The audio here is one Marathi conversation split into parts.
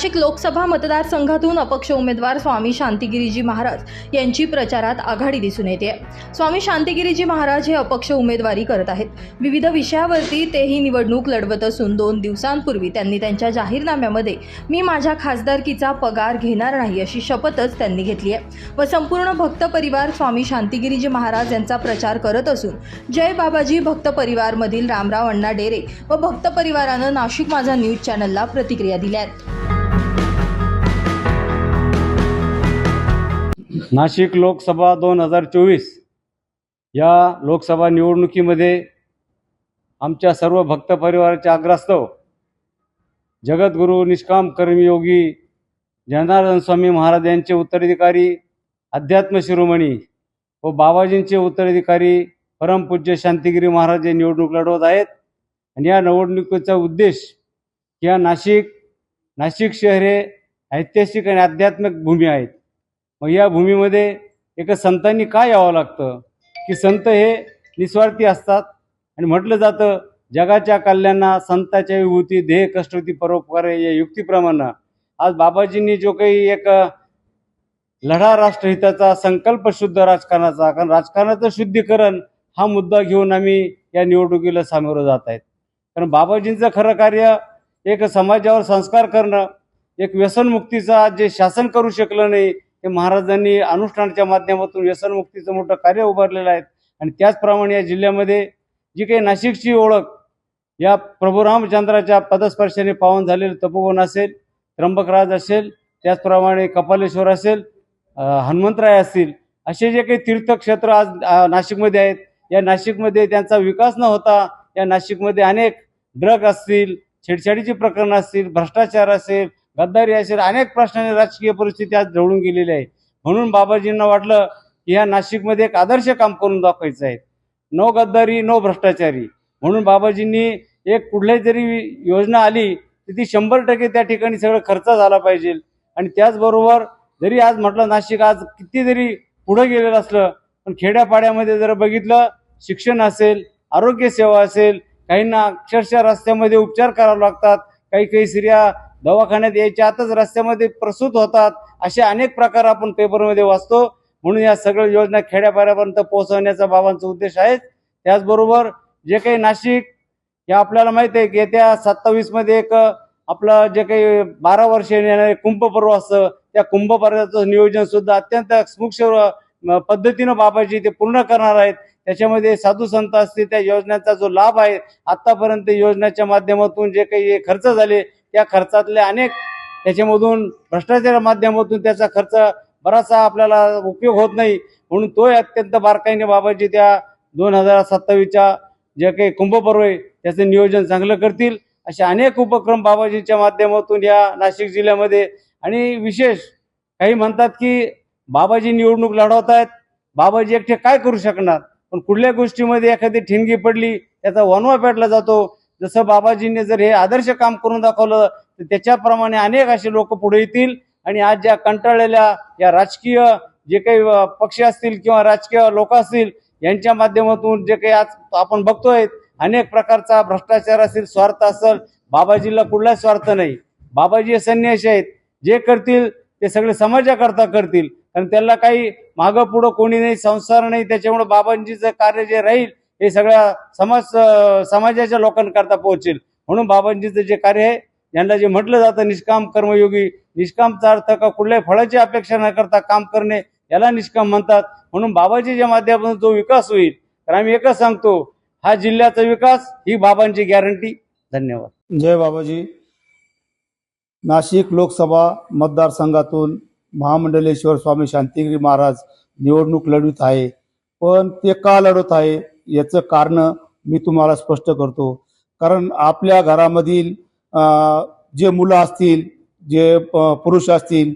नाशिक लोकसभा मतदारसंघातून अपक्ष उमेदवार स्वामी शांतिगिरीजी महाराज यांची प्रचारात आघाडी दिसून येते. स्वामी शांतिगिरीजी महाराज हे अपक्ष उमेदवारी करत आहेत. विविध विषयावरती तेही निवडणूक लढवत असून दोन दिवसांपूर्वी त्यांनी त्यांच्या जाहीरनाम्यामध्ये मी माझ्या खासदारकीचा पगार घेणार नाही अशी शपथच त्यांनी घेतली आहे. व संपूर्ण भक्त परिवार स्वामी शांतिगिरीजी महाराज यांचा प्रचार करत असून जय बाबाजी भक्त परिवारमधील रामराव अण्णा डेरे व भक्त परिवारानं नाशिक माझा न्यूज चॅनलला प्रतिक्रिया दिल्या आहेत. नाशिक लोकसभा दोन हजार चोवीस या लोकसभा निवडणुकीमध्ये आमच्या सर्व भक्त परिवाराच्या आग्रास्तव जगद्गुरू निष्काम कर्मयोगी जनार्दन स्वामी महाराज यांचे उत्तराधिकारी अध्यात्म शिरोमणी व बाबाजींचे उत्तराधिकारी परमपूज्य शांतिगिरी महाराज हे निवडणूक लढवत आहेत. आणि या निवडणुकीचा उद्देश या नाशिक नाशिक शहर हे ऐतिहासिक आणि आध्यात्मिक भूमी आहेत. मग या भूमीमध्ये एका संतांनी का यावं लागतं? की संत हे निस्वार्थी असतात. आणि म्हटलं जातं जगाच्या कल्याणा संताच्या विभूती देह कष्टवती परोपकार या युक्तीप्रमाणे. आज बाबाजींनी जो काही एक लढा राष्ट्रहिताचा संकल्प शुद्ध राजकारणाचा कारण राजकारणाचं शुद्धीकरण हा मुद्दा घेऊन आम्ही या निवडणुकीला सामोरं जात आहेत. कारण बाबाजींचं खरं कार्य एक समाजावर संस्कार करणं एक व्यसनमुक्तीचा आज जे शासन करू शकलं नाही हे महाराजांनी अनुष्ठानाच्या माध्यमातून व्यसनमुक्तीचं मोठं कार्य उभारलेलं आहे. आणि त्याचप्रमाणे या जिल्ह्यामध्ये जी काही नाशिकची ओळख या प्रभू रामचंद्राच्या पदस्पर्शाने पावन झालेलं तपोवन असेल त्र्यंबकराज असेल त्याचप्रमाणे कपालेश्वर असेल हनुमंतराय असतील असे जे काही तीर्थक्षेत्र आज नाशिकमध्ये आहेत या नाशिकमध्ये त्यांचा विकास न होता या नाशिकमध्ये अनेक ड्रग असतील छेडछाडीची प्रकरणं असतील भ्रष्टाचार असेल गद्दारी असेल अनेक प्रश्नांनी राजकीय परिस्थिती आज जवळून गेलेली आहे. म्हणून बाबाजींना वाटलं की ह्या नाशिकमध्ये एक आदर्श काम करून दाखवायचं आहे. नो गद्दारी नो भ्रष्टाचारी. म्हणून बाबाजींनी एक कुठल्याही जरी योजना आली तर ती शंभर टक्के त्या ठिकाणी सगळं खर्च झाला पाहिजे. आणि त्याचबरोबर जरी आज म्हटलं नाशिक आज किती जरी पुढं गेलेलं असलं पण खेड्यापाड्यामध्ये जर बघितलं शिक्षण असेल आरोग्य सेवा असेल काहींना अक्षरशः रस्त्यामध्ये उपचार करावे लागतात काही काही स्त्रिया दवाखान्यात यायच्या आतच रस्त्यामध्ये प्रसूत होतात. असे अनेक प्रकार आपण पेपरमध्ये वाचतो. म्हणून या सगळ्या योजना खेड्यापाड्यापर्यंत पोहोचवण्याचा बाबांचा उद्देश आहे त्याचबरोबर जे काही नाशिक हे आपल्याला माहिती आहे की येत्या सत्तावीसमध्ये एक आपलं जे काही बारा वर्ष येणारे कुंभपर्व असतं. त्या कुंभपर्वाचं नियोजन सुद्धा अत्यंत स्मुक्ष पद्धतीनं बाबाजी ते पूर्ण करणार आहेत. त्याच्यामध्ये साधू संत असतील त्या योजनेचा जो लाभ आहे आतापर्यंत योजनेच्या माध्यमातून जे काही खर्च झाले त्या खर्चातले अनेक त्याच्यामधून भ्रष्टाचार माध्यमातून त्याचा खर्च बराचसा आपल्याला उपयोग होत नाही. म्हणून तोही अत्यंत बारकाईने बाबाजी त्या दोन हजार सत्तावीसच्या जे काही कुंभपर्व आहे त्याचं नियोजन चांगलं करतील. असे अनेक उपक्रम बाबाजीच्या माध्यमातून या नाशिक जिल्ह्यामध्ये आणि विशेष काही म्हणतात की बाबाजी निवडणूक लढवत आहेत बाबाजी एकटे काय करू शकणार? पण कुठल्या गोष्टीमध्ये एखादी ठिणगी पडली त्याचा वनवा पेटला जातो. जसं बाबाजींनी जर हे आदर्श काम करून दाखवलं तर त्याच्याप्रमाणे अनेक असे लोक पुढे येतील. आणि आज ज्या कंटाळलेल्या या राजकीय जे काही पक्ष असतील किंवा राजकीय लोक असतील यांच्या माध्यमातून जे काही आज आपण बघतोय अनेक प्रकारचा भ्रष्टाचार असेल स्वार्थ असेल बाबाजीला कुठलाच स्वार्थ नाही. बाबाजी हे संन्यासी आहेत. जे करतील ते सगळे समाजाकरता करतील. कारण त्याला काही मागं पुढं कोणी नाही संसार नाही त्याच्यामुळे बाबांजीचं कार्य जे राहील हे सगळ्या समाज समाजाच्या लोकांकरता पोहोचेल. म्हणून बाबांजीचं जे कार्य आहे यांना जे म्हटलं जातं निष्काम कर्मयोगी निष्कामचा अर्थ का कुठल्याही फळाची अपेक्षा न करता काम करणे याला निष्काम म्हणतात. म्हणून बाबाजीच्या माध्यमातून जो विकास होईल तर आम्ही एकच सांगतो हा जिल्ह्याचा विकास ही बाबांची गॅरंटी धन्यवाद. जय बाबाजी. नाशिक लोकसभा मतदारसंघातून महामंडलेश्वर स्वामी शांतिगिरी महाराज निवडणूक लढवित आहे. पण ते का लढवत आहे? याचं कारण मी तुम्हाला स्पष्ट करतो. कारण आपल्या घरामधील जे मुलं असतील जे प- पुरुष असतील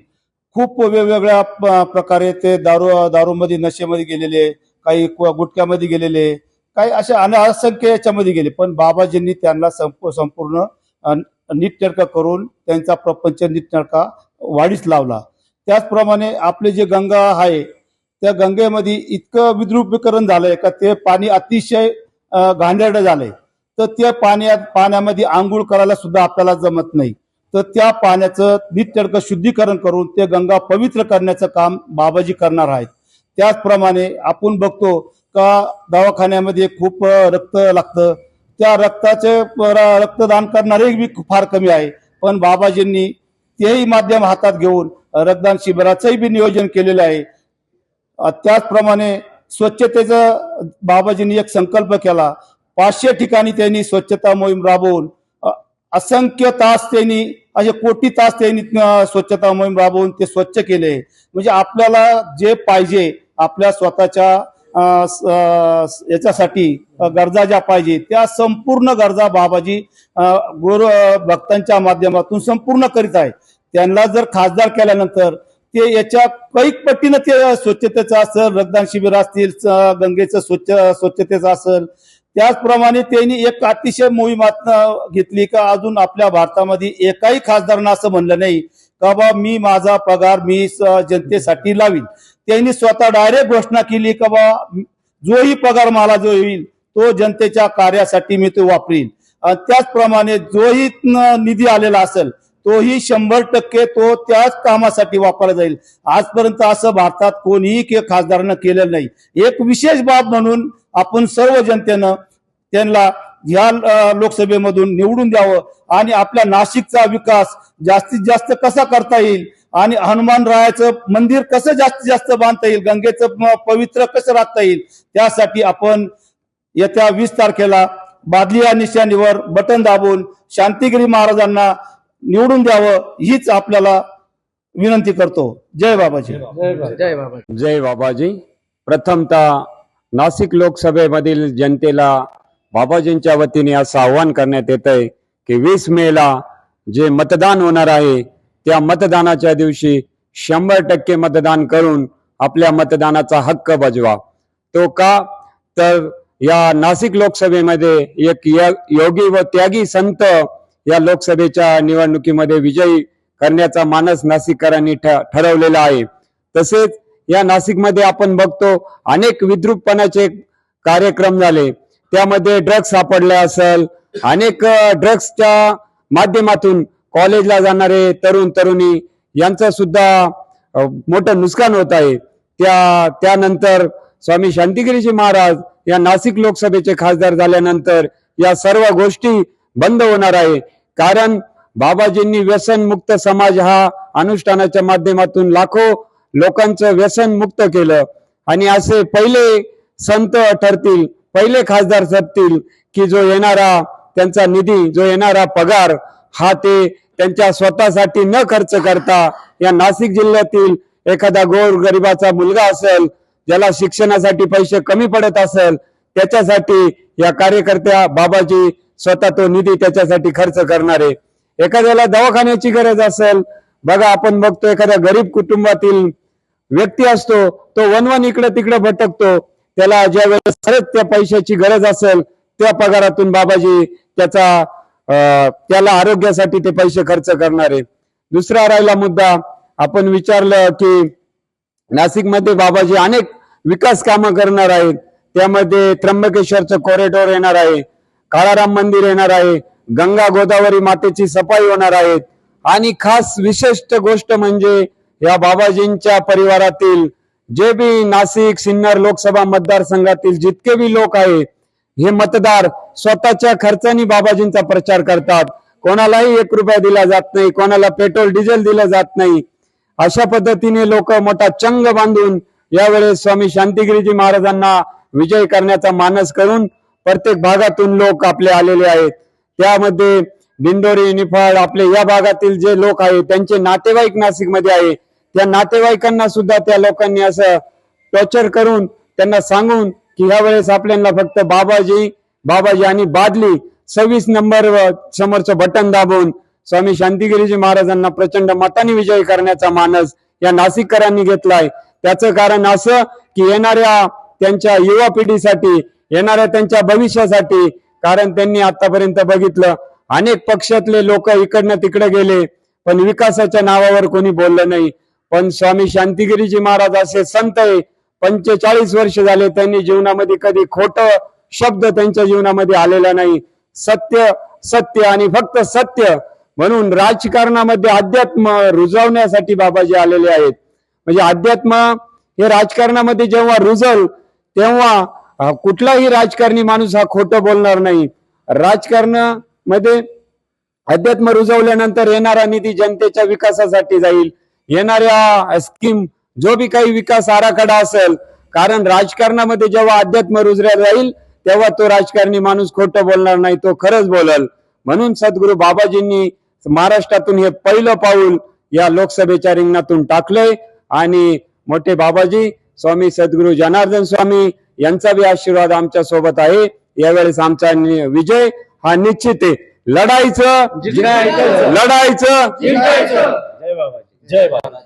खूप वेगवेगळ्या प- प्रकारे ते दारू दारूमध्ये नशेमध्ये गेलेले काही कु- गुटख्यामध्ये गेलेले काही असे अन असंख्य याच्यामध्ये गेले. पण बाबाजींनी त्यांना संप संपूर्ण नीटनेटका करून त्यांचा प्रपंच नीटनेटका वाढीस लावला. त्याचप्रमाणे आपले जे गंगा आहे त्या गंगेमध्ये इतकं विद्रुपीकरण झालंय का ते पाणी अतिशय घाणेरडं झालंय. तर त्या पाण्यात पाण्यामध्ये आंघोळ करायला सुद्धा आपल्याला जमत नाही. तर त्या पाण्याचं नित्यडकं शुद्धीकरण करून ते गंगा पवित्र करण्याचं काम बाबाजी करणार आहेत. त्याचप्रमाणे आपण बघतो का दवाखान्यामध्ये खूप रक्त लागतं. त्या रक्ताचे रक्तदान करणारे बी फार कमी आहे. पण बाबाजींनी तेही माध्यम हातात घेऊन रक्तदान शिबिराचंही बी नियोजन केलेलं आहे. त्याचप्रमाणे स्वच्छतेचा बाबाजींनी एक संकल्प केला. पाचशे ठिकाणी त्यांनी स्वच्छता मोहीम राबवून असंख्य तास त्यांनी असे कोटी तास त्यांनी स्वच्छता मोहीम राबवून ते स्वच्छ केले. म्हणजे आपल्याला जे पाहिजे आपल्या स्वतःच्या स- याच्यासाठी गरजा ज्या पाहिजे त्या संपूर्ण गरजा बाबाजी गुरु भक्तांच्या माध्यमातून संपूर्ण करीत आहे त्यांना जर खासदार केल्यानंतर ते याच्या कैक पट्टीनं ते स्वच्छतेचं असेल रक्तदान शिबिर असतील गंगेचं स्वच्छ स्वच्छतेचं असेल त्याचप्रमाणे त्यांनी एक अतिशय मोहिमात घेतली का अजून आपल्या भारतामध्ये एकाही खासदारांना असं म्हणलं नाही का बा मी माझा पगार मी स- जनतेसाठी लावीन. त्यांनी स्वतः डायरेक्ट घोषणा केली का बा जोही पगार मला जो येईल तो जनतेच्या कार्यासाठी मी तो वापरीन. त्याचप्रमाणे जोही निधी आलेला असेल तोही शंभर टक्के तो त्याच कामासाठी वापरला जाईल. आजपर्यंत असं भारतात कोणीही के खासदारानं केलेलं नाही. एक विशेष बाब म्हणून आपण सर्व जनतेनं त्यांना ह्या लोकसभेमधून निवडून द्यावं आणि आपल्या नाशिकचा विकास जास्तीत जास्त कसा करता येईल आणि हनुमान रायाचं मंदिर कसं जास्तीत जास्त बांधता येईल गंगेचं म- पवित्र कसं राखता येईल त्यासाठी आपण येत्या वीस तारखेला बादली या निशाणीवर बटन दाबून शांतिगिरी महाराजांना निवडून द्यावं हीच आपल्याला विनंती करतो. जय बाबाजी. जय बाबा जय बाबाजी. प्रथमतः नाशिक लोकसभेमधील जनतेला बाबाजींच्या वतीने असं आव्हान करण्यात येत आहे की वीस मेला जे मतदान होणार आहे त्या मतदानाच्या दिवशी शंभर टक्के मतदान करून आपल्या मतदानाचा हक्क बजवा. तो का? तर या नाशिक लोकसभेमध्ये एक य- योगी व त्यागी संत या लोकसभेच्या निवडणुकीमध्ये विजयी करण्याचा मानस नाशिककरांनी ठ- ठरवलेला आहे. तसेच या नाशिकमध्ये आपण बघतो अनेक विद्रूपपणाचे कार्यक्रम झाले. त्यामध्ये ड्रग्ज सापडले असेल अनेक ड्रग्सच्या माध्यमातून कॉलेजला जाणारे तरुण तरुणी यांचं सुद्धा मोठं नुकसान होत आहे. त्या त्यानंतर स्वामी शांतिगिरीजी महाराज या नाशिक लोकसभेचे खासदार झाल्यानंतर या सर्व गोष्टी बंद होणार आहे. कारण बाबाजींनी व्यसनमुक्त समाज हा अनुष्ठानाच्या माध्यमातून लाखो लोकांचं व्यसन मुक्त केलं. आणि असे पहिले संत ठरतील पहिले खासदार ठरतील की जो येणारा त्यांचा निधी जो येणारा पगार हा ते त्यांच्या स्वतःसाठी न खर्च करता या नाशिक जिल्ह्यातील एखादा गोर गरिबाचा मुलगा असेल ज्याला शिक्षणासाठी पैसे कमी पडत असेल त्याच्यासाठी या कार्यकर्त्या बाबाजी स्वतः तो निधी त्याच्यासाठी खर्च करणारे. एखाद्याला दवाखान्याची गरज असेल बघा आपण बघतो एखाद्या गरीब कुटुंबातील व्यक्ती असतो तो वनवन इकडे तिकडे भटकतो त्याला ज्या वेळेस खरंच त्या पैशाची गरज असेल त्या पगारातून बाबाजी त्याचा त्याला आरोग्यासाठी ते पैसे खर्च करणारे. दुसरा राहिला मुद्दा आपण विचारलं की नाशिकमध्ये बाबाजी अनेक विकास कामं करणार आहेत त्यामध्ये त्र्यंबकेश्वरचं कॉरिडॉर येणार आहे काळाराम मंदिर येणार आहे गंगा गोदावरी मातेची सफाई होणार आहेत आणि खास विशिष्ट गोष्ट म्हणजे या बाबाजींच्या परिवारातील जे बी नाशिक सिन्नर लोकसभा मतदारसंघातील जितके बी लोक आहेत हे मतदार स्वतःच्या खर्चाने बाबाजींचा प्रचार करतात. कोणालाही एक रुपया दिला जात नाही कोणाला पेट्रोल डिझेल दिलं जात नाही. अशा पद्धतीने लोक मोठा चंग बांधून यावेळेस स्वामी शांतिगिरीजी महाराजांना विजय करण्याचा मानस करून प्रत्येक भागातून लोक आपले आलेले आहेत. त्यामध्ये दिंडोरी निफाड आपले या भागातील जे लोक आहेत त्यांचे नातेवाईक नाशिकमध्ये आहे. त्या नातेवाईकांना सुद्धा त्या लोकांनी असं टॉर्चर करून त्यांना सांगून की ह्या वेळेस आपल्याला फक्त बाबाजी बाबाजी आणि बादली सव्वीस नंबर समोरचं बटन दाबून स्वामी शांतिगिरीजी महाराजांना प्रचंड मताने विजय करण्याचा मानस या नाशिककरांनी घेतलाय. त्याचं कारण असं की येणाऱ्या त्यांच्या युवा पिढीसाठी येणाऱ्या त्यांच्या भविष्यासाठी कारण त्यांनी आतापर्यंत बघितलं अनेक पक्षातले लोक इकडनं तिकडे गेले पण विकासाच्या नावावर कोणी बोललं नाही. पण स्वामी शांतिगिरीजी महाराज असे संत आहे पंचेचाळीस वर्ष झाले त्यांनी जीवनामध्ये कधी खोट शब्द त्यांच्या जीवनामध्ये आलेला नाही. सत्य सत्य आणि फक्त सत्य म्हणून राजकारणामध्ये अध्यात्म रुजवण्यासाठी बाबाजी आलेले आहेत. म्हणजे अध्यात्म हे राजकारणामध्ये जेव्हा रुजल तेव्हा कुठलाही राजकारणी माणूस हा खोटं बोलणार नाही. राजकारणामध्ये अध्यात्म रुजवल्यानंतर येणारा निधी जनतेच्या विकासासाठी जाईल. येणाऱ्या स्कीम जो बी काही विकास आराखडा असेल कारण राजकारणामध्ये जेव्हा अध्यात्म रुजल्या जाईल तेव्हा तो राजकारणी माणूस खोटं बोलणार नाही तो खरंच बोलल. म्हणून सद्गुरू बाबाजींनी महाराष्ट्रातून हे पहिलं पाऊल या लोकसभेच्या रिंगणातून टाकलंय. आणि मोठे बाबाजी स्वामी सद्गुरू जनार्दन स्वामी यांचा बी आशीर्वाद आमच्यासोबत आहे. यावेळेस आमचा विजय हा निश्चित आहे. लढाईचं लढाईचं जय बाबाजी. जय बाबा